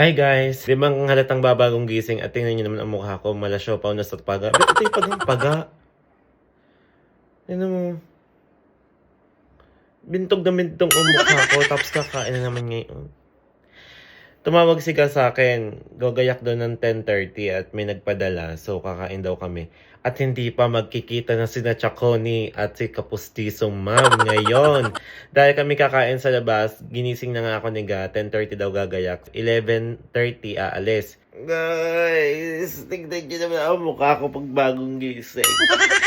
Hi guys! Di bang halatang babagong gising at tingnan nyo naman ang mukha ko, malasyopaw na sa paga. Ba't ito yung paga? Ano mo? Bintog na bintog ang mukha ko, tapos kakain na naman ngayon. Tumawag si Ga sa akin, gagayak daw ng 10.30 at may nagpadala, so kakain daw kami. At hindi pa magkikita na sina Chaconi at si Kapustisong Ma'am ngayon. Dahil kami kakain sa labas, ginising na nga ako ni Ga, 10.30 daw gagayak, 11.30 aalis. Guys, tignan nyo naman ang mukha ko pag bagong gising.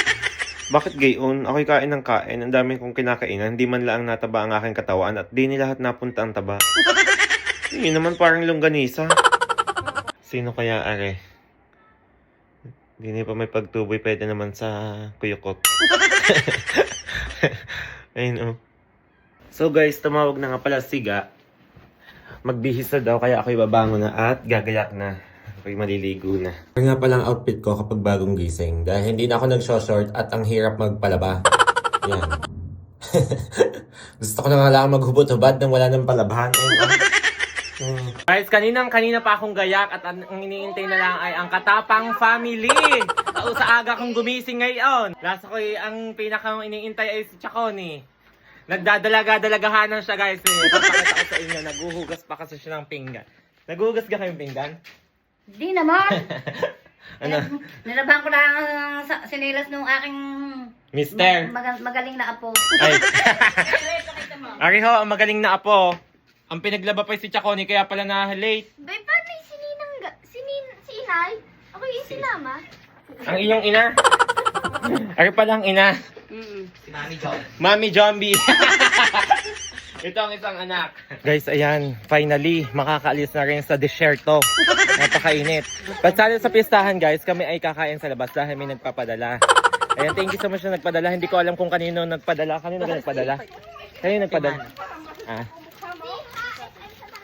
Bakit gayon? Ako'y kain ng kain. Ang dami kong kinakainan. Hindi man lang nataba ang aking katawan at di ni lahat napunta ang taba. Hindi naman parang longganisa. Sino kaya are? Hindi pa may pagtuboy. Pwede naman sa kuyukot. Ayun oh. So guys, tumawag na nga pala si Ga. Magbihis na daw kaya ako'y babangon na at gagayak na. Ako'y maliligo na. Ito nga palang outfit ko kapag bagong gising. Dahil hindi na ako nag-short at ang hirap magpalaba. Yan. Gusto ko na nga lang maghubot-hubad nang wala nang palabahan. Ayun, Hmm. Guys, kaninang kanina pa akong gayak at ang, ang iniintay na lang ay ang Katapang Family. Tao sa aga kong gumising ngayon. Last ko ang pinakang iniintay ay si Chaconi. Nagdadalaga-dalagahanan siya guys. Eh. Papakita ko sa inyo, naguhugas pa kasi siya ng pinggan. Naguhugas ka kayong pinggan? Di naman. Ano? Nilabahan ko lang sa sinilas nung aking Mister. mag- magaling na apo. Ay. Ariho, ang magaling na apo. Ang pinaglaba pa si Chaconi kaya pala na late. Bay, paano yung sininang, ga- sinin, si inay? Ako yung sinama. Ang iyong ina. Ari pa lang ina. Mm. Mami Zombie. Ito ang isang anak. Guys, ayan. Finally, makakaalis na rin sa desierto. Napakainit. Pagsali sa pistahan, guys, kami ay kakain sa labas dahil may nagpapadala. Ayan, thank you so much na nagpadala. Hindi ko alam kung kanino nagpadala. Kanino nagpadala? Kanino nagpadala? Ah.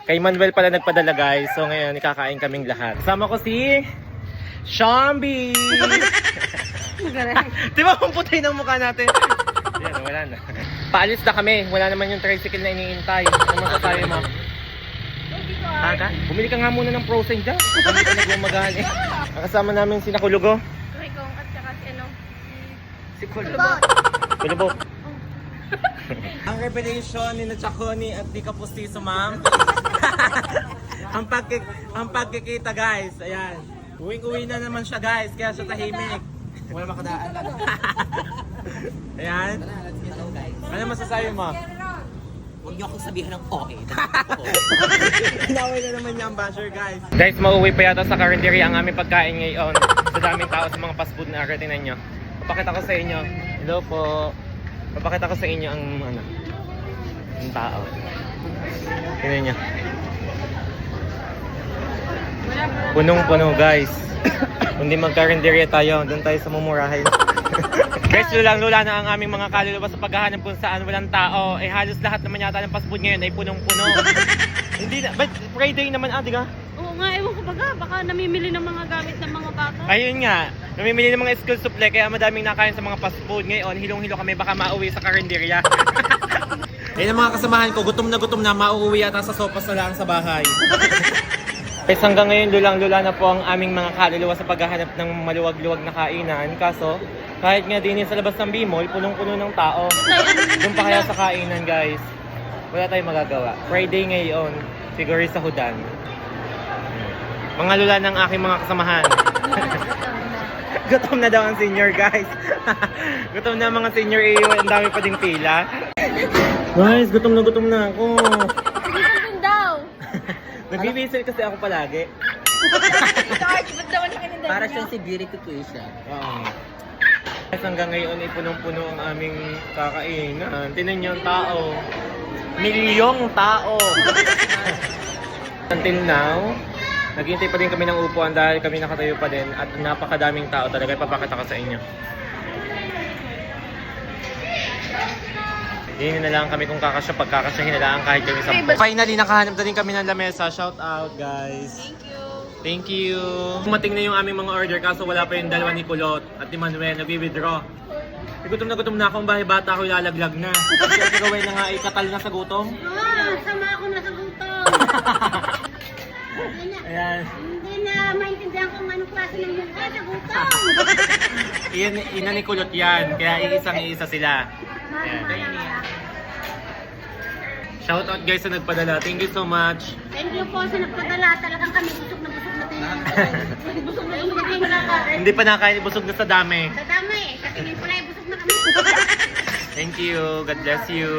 Kay Manuel pala nagpadala, guys. So, ngayon, ikakain kaming lahat. Kasama ko si... Shambi! Di ba kung puti ng mukha natin? Yan, wala na. Paalis na kami. Wala naman yung tricycle na iniintay. Ano sa tayo, ma? Taka? Bumili ka nga muna ng frozen dyan. Hindi ka nagmamagahan eh. Nakasama namin si Nakulugo. Rekong at saka si ano. Si Kulugo. Kulugo. ang revelation ni Nachakoni at di Kapustiso, ma'am. ang, pagkik ang pagkikita, guys. Ayan. Uwing-uwi na naman siya, guys. Kaya siya tahimik. Wala makadaan lang. Ayan. Ano masasabi mo? Huwag niyo akong sabihan ng OA. Inaway na naman niya ang basher, guys. Guys, mauwi pa yata sa karinderya ang aming pagkain ngayon. Sa daming tao sa mga fast food na area. Tingnan nyo. Papakita ko sa inyo. Hello po. Papakita ko sa inyo ang ano, ang tao. Tingnan nyo. Punong-puno, guys. Kung di magkarinderya tayo, doon tayo sa mumurahin. Guys, lulang-lula na ang aming mga kaluluwa sa paghahanap kung saan walang tao. Eh, halos lahat naman yata ng fast food ngayon ay punong-puno. Hindi na, but Friday naman ah, di ka? Oo nga, ewan ko baga. Baka namimili ng mga gamit ng mga bata. Ayun nga, namimili ng mga school supply kaya madaming nakain sa mga fast food ngayon. Hilong-hilo kami baka mauwi sa karinderya. Ayun ang mga kasamahan ko, gutom na gutom na, mauuwi yata sa sopas na lang sa bahay. Guys, hanggang ngayon lulang-lula na po ang aming mga kaluluwa sa paghahanap ng maluwag-luwag na kainan. Kaso, kahit nga din sa labas ng Bimol, punong-puno ng tao. Doon pa kaya sa kainan, guys. Wala tayong magagawa. Friday ngayon, siguro sa Hudan. Mga lula ng aking mga kasamahan. Gutom na daw ang senior, guys. gutom na mga senior, eh, ang dami pa ding pila. Guys, gutom na gutom na ako. Sige daw. Nagbibisil kasi ako palagi. Ba't naman Para siyang si Beauty Tuition. Oo. Guys, hanggang ngayon ay punong-puno ang aming kakainan. Tinan niyo ang tao. Milyong tao. Until now, naghihintay pa din kami ng upuan dahil kami nakatayo pa din at napakadaming tao talaga. Ipapakita ko sa inyo. Hindi na lang kami kung kakasya pagkakasyahin na lang kahit kami sa Finally, nakahanap na din kami ng lamesa. Shout out, guys. Thank you. Thank you. Kumating na yung aming mga order kaso wala pa yung dalawa ni Kulot at ni Manuel nagwi-withdraw. Eh, gutom na gutom na akong bahay bata ko ilalaglag na. Kasi gawin na nga ay katal na sa gutom. Ah, sama ako na sa gutom. Ayan. Hindi na maintindihan kung anong klase ng mukha sa gutom. Iyan, ina ni Kulot yan. Kaya iisang iisa sila. Ayan. Shoutout guys sa nagpadala. Thank you so much. Thank you po sa nagpadala. Talagang kami busog na busog na din. busog na busog na nakakain. Hindi pa nakain, busog na sa dami. Sa dami. Sa tingin eh, busog na kami. Thank you. God bless you.